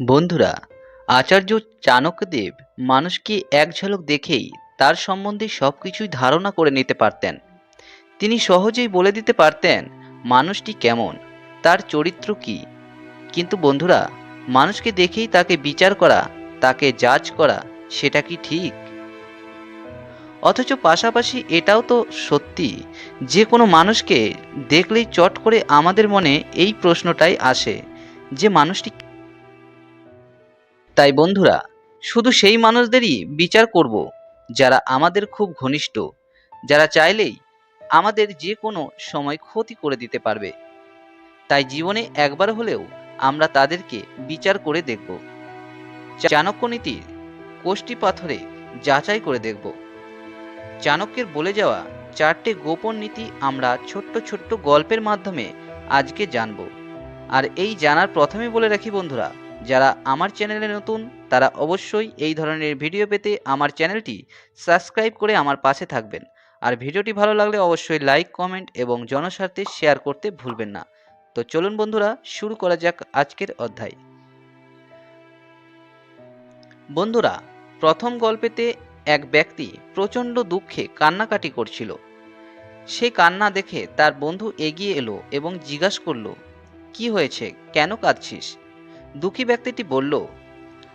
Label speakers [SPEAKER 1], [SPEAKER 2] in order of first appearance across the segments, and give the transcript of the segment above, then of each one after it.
[SPEAKER 1] বন্ধুরা, আচার্য চাণক্যদেব মানুষকে এক ঝলক দেখেই তার সম্বন্ধে সব কিছুই ধারণা করে নিতে পারতেন? তিনি সহজেই বলে দিতে পারতেন, মানুষটি কেমন, তার চরিত্র কি? কিন্তু বন্ধুরা, মানুষকে দেখেই তাকে বিচার করা, তাকে জাজ করা, সেটা কি ঠিক? অথচ পাশাপাশি এটাও তো সত্যি, যে কোনো মানুষকে দেখলেই চট করে আমাদের মনে এই প্রশ্নটাই আসে, যে মানুষটি তাই বন্ধুরা, শুধু সেই মানুষদেরই বিচার করব যারা আমাদের খুব ঘনিষ্ঠ, যারা চাইলেই আমাদের যে কোনো সময় ক্ষতি করে দিতে পারবে। তাই জীবনে একবার হলেও আমরা তাদেরকে বিচার করে দেখব। চাণক্য নীতির কোষ্টি পাথরে যাচাই করে দেখব। চাণক্যের বলে যাওয়া চারটে গোপন নীতি আমরা ছোট্ট ছোট্ট গল্পের মাধ্যমে আজকে জানব। আর এই জানার প্রথমে বলে রাখি বন্ধুরা যারা আমার চ্যানেলে নতুন, তারা অবশ্যই এই ধরনের ভিডিও পেতে আমার চ্যানেলটি সাবস্ক্রাইব করে আমার পাশে থাকবেন। আর ভিডিওটি ভালো লাগলে অবশ্যই লাইক, কমেন্ট এবং জনস্বার্থে শেয়ার করতে ভুলবেন না। তো চলুন বন্ধুরা, শুরু করা যাক আজকের অধ্যায়। বন্ধুরা, প্রথম গল্পেতে এক ব্যক্তি প্রচণ্ড দুঃখে কান্নাকাটি করছিল। সে কান্না দেখে তার বন্ধু এগিয়ে এলো এবং জিজ্ঞাসা করল, কি হয়েছে? কেন কাঁদছিস? দুঃখী ব্যক্তিটি বলল,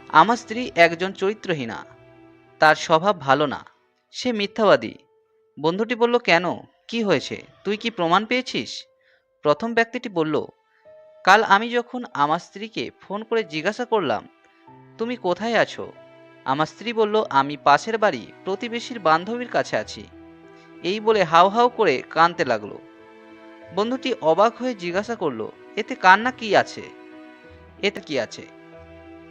[SPEAKER 1] আমার স্ত্রী একজন চরিত্রহীনা। তার স্বভাব ভালো না। সে মিথ্যাবাদী। বন্ধুটি বলল, কেন? কি হয়েছে? তুই কি প্রমাণ পেয়েছিস? প্রথম ব্যক্তিটি বলল, কাল আমি যখন আমার স্ত্রীকে ফোন করে জিজ্ঞাসা করলাম, তুমি কোথায় আছো? আমার স্ত্রী বলল, আমি পাশের বাড়ি, প্রতিবেশীর বান্ধবীর কাছে আছি। এই বলে হাউ হাউ করে কাঁদতে লাগল। বন্ধুটি অবাক হয়ে জিজ্ঞাসা করল, এতে কান্না কি আছে? এতে কি আছে?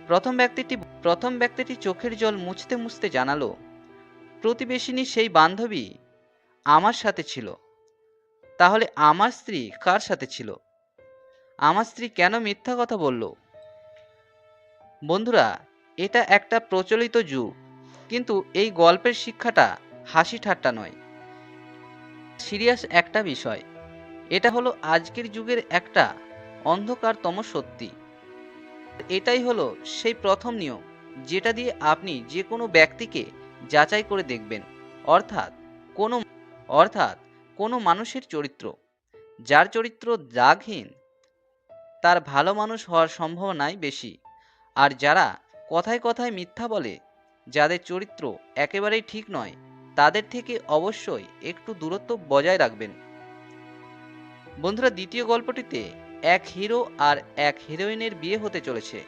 [SPEAKER 1] প্রথম ব্যক্তিটি প্রথম ব্যক্তিটি চোখের জল মুছতে মুছতে জানালো, প্রতিবেশিনী সেই বান্ধবী আমার সাথে ছিল। তাহলে আমার স্ত্রী কার সাথে ছিল? আমার স্ত্রী কেন মিথ্যা কথা বলল? বন্ধুরা, এটা একটা প্রচলিত যুগ, কিন্তু এই গল্পের শিক্ষাটা হাসি ঠাট্টা নয়। সিরিয়াস একটা বিষয়, এটা হলো আজকের যুগের একটা অন্ধকারতম সত্যি। এটাই হলো সেই প্রথম নিয়ম, যেটা দিয়ে আপনি যে কোনো ব্যক্তিকে যাচাই করে দেখবেন। অর্থাৎ কোনো অর্থাৎ কোনো মানুষের চরিত্র। যার চরিত্র দাগহীন, তার ভালো মানুষ হওয়ার সম্ভাবনাই বেশি। আর যারা কথায় কথায় মিথ্যা বলে, যাদের চরিত্র একেবারেই ঠিক নয়, তাদের থেকে অবশ্যই একটু দূরত্ব বজায় রাখবেন। বন্ধুরা, দ্বিতীয় গল্পটিতে এক হিরো আর এক হিরোইনের বিয়ে হতে চলেছে।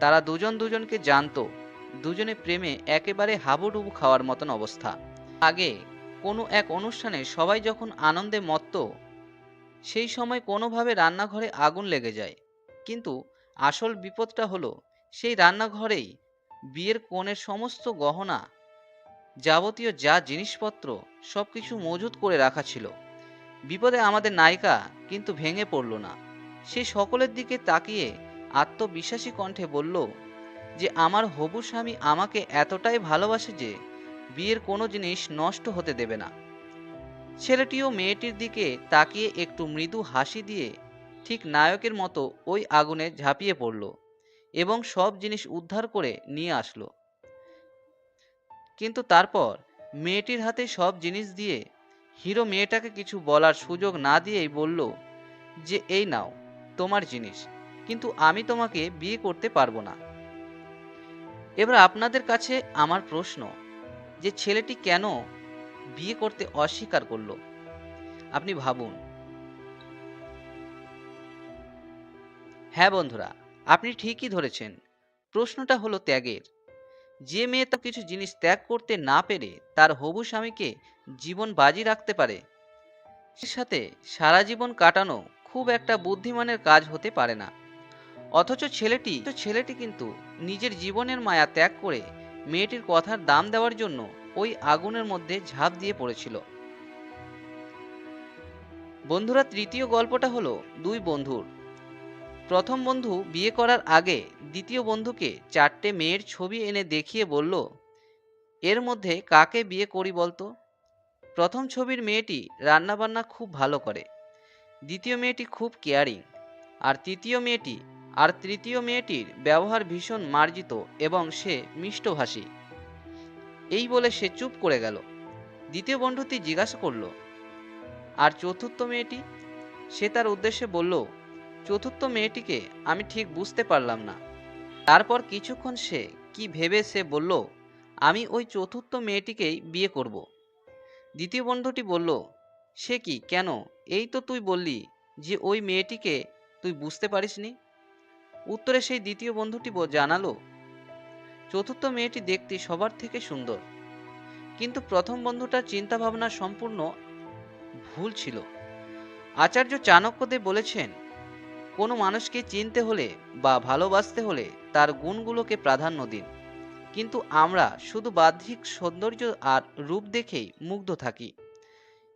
[SPEAKER 1] তারা দুজন দুজনকে জানতো। দুজনে প্রেমে একেবারে হাবুডুবু খাওয়ার মতন অবস্থা। আগে কোনো এক অনুষ্ঠানে সবাই যখন আনন্দে মত্ত, সেই সময় কোনোভাবে রান্নাঘরে আগুন লেগে যায়। কিন্তু আসল বিপদটা হলো, সেই রান্নাঘরেই বিয়ের কোণের সমস্ত গহনা যাবতীয় যা জিনিসপত্র সব কিছু মজুত করে রাখা ছিল। বিপদে আমাদের নায়িকা কিন্তু ভেঙে পড়ল না। সে সকলের দিকে তাকিয়ে আত্মবিশ্বাসী কণ্ঠে বলল, যে আমার হবু স্বামী আমাকে এতটাই ভালোবাসে যে বিয়ের কোনো জিনিস নষ্ট হতে দেবে না। ছেলেটিও মেয়েটির দিকে তাকিয়ে একটু মৃদু হাসি দিয়ে ঠিক নায়কের মতো ওই আগুনে ঝাঁপিয়ে পড়ল এবং সব জিনিস উদ্ধার করে নিয়ে আসলো। কিন্তু তারপর মেয়েটির হাতে সব জিনিস দিয়ে হিরো মেয়েটাকে কিছু বলার সুযোগ না দিয়েই বলল, যে এই নাও। তোমার জিনিস, কিন্তু আমি তোমাকে বিয়ে করতে পারব না। এবার আপনাদের কাছে আমার প্রশ্ন, যে ছেলেটি কেন বিয়ে করতে অস্বীকার করল? আপনি ভাবুন। হ্যাঁ বন্ধুরা, আপনি ঠিকই ধরেছেন। প্রশ্নটা হলো ত্যাগের। যে মেয়ে তো কিছু জিনিস ত্যাগ করতে না পেরে তার হবু স্বামীকে জীবন বাজি রাখতে পারে সাথে সারা জীবন কাটানো খুব একটা বুদ্ধিমানের কাজ হতে পারে না। অথচ ছেলেটি, তো ছেলেটি কিন্তু নিজের জীবনের মায়া ত্যাগ করে মেয়েটির কথার দাম দেওয়ার জন্য ওই আগুনের মধ্যে ঝাঁপ দিয়ে পড়েছিল। বন্ধুরা, তৃতীয় গল্পটা হলো দুই বন্ধুর। প্রথম বন্ধু বিয়ে করার আগে দ্বিতীয় বন্ধুকে চারটে মেয়ের ছবি এনে দেখিয়ে বলল, এর মধ্যে কাকে বিয়ে করি বলতো? প্রথম ছবির মেয়েটি রান্নাবান্না খুব ভালো করে। দ্বিতীয় মেয়েটি খুব কেয়ারিং আর তৃতীয় মেয়েটি, আর তৃতীয় মেয়েটির ব্যবহার ভীষণ মার্জিত এবং সে মিষ্টভাষী। এই বলে সে চুপ করে গেল। দ্বিতীয় বন্ধুটি জিজ্ঞাসা করল, আর চতুর্থ মেয়েটি? সে তার উদ্দেশ্যে বলল, চতুর্থ মেয়েটিকে আমি ঠিক বুঝতে পারলাম না। তারপর কিছুক্ষণ সে কি ভেবে সে বলল, আমি ওই চতুর্থ মেয়েটিকেই বিয়ে করব। দ্বিতীয় বন্ধুটি বলল সে কি, কেন? এই তো তুই বললি যে ওই মেয়েটিকে তুই বুঝতে পারিসনি। উত্তরে সেই দ্বিতীয় বন্ধুটি জানালো, চতুর্থ মেয়েটি দেখতে সবার থেকে সুন্দর। কিন্তু প্রথম বন্ধুটার চিন্তা ভাবনা সম্পূর্ণ ভুল ছিল। আচার্য চাণক্যদেব বলেছেন, কোনো মানুষকে চিনতে হলে বা ভালোবাসতে হলে তার গুণগুলোকে প্রাধান্য দিন। কিন্তু আমরা শুধু বাহ্যিক সৌন্দর্য আর রূপ দেখেই মুগ্ধ থাকি।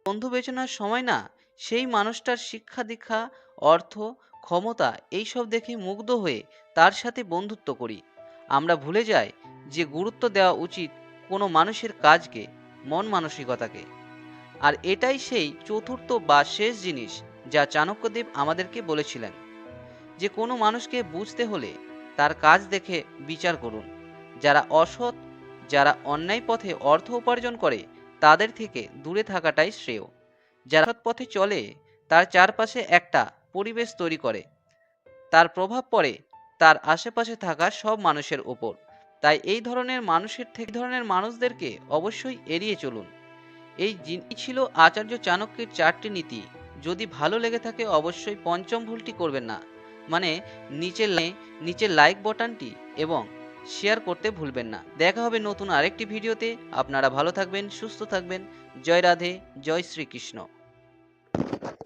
[SPEAKER 1] বন্ধু বেচনার সময় না, সেই মানুষটার শিক্ষা দীক্ষা, অর্থ, ক্ষমতা এইসব দেখে মুগ্ধ হয়ে তার সাথে বন্ধুত্ব করি। আমরা ভুলে যাই যে গুরুত্ব দেওয়া উচিত কোনো মানুষের কাজকে, মন মানসিকতাকে। আর এটাই সেই চতুর্থ বা শেষ জিনিস যা চাণক্যদেব আমাদেরকে বলেছিলেন যে কোনো মানুষকে বুঝতে হলে তার কাজ দেখে বিচার করুন। যারা অসৎ, যারা অন্যায় পথে অর্থ উপার্জন করে তাদের থেকে দূরে থাকাটাই শ্রেয়। যারা পথে চলে, তার চারপাশে একটা পরিবেশ তৈরি করে। তার প্রভাব পড়ে তার আশেপাশে থাকা সব মানুষের ওপর। তাই এই ধরনের মানুষের থেকে ধরনের মানুষদেরকে অবশ্যই এড়িয়ে চলুন। এই ছিল আচার্য চাণক্যের চারটি নীতি। যদি ভালো লেগে থাকে অবশ্যই পঞ্চম ভুলটি করবেন না। মানে লাই- নিচের লাইক বাটনটি এবং শেয়ার করতে ভুলবেন না। দেখা হবে নতুন আরেকটি ভিডিওতে। আপনারা ভালো থাকবেন, সুস্থ থাকবেন। জয় রাধে, জয় শ্রীকৃষ্ণ।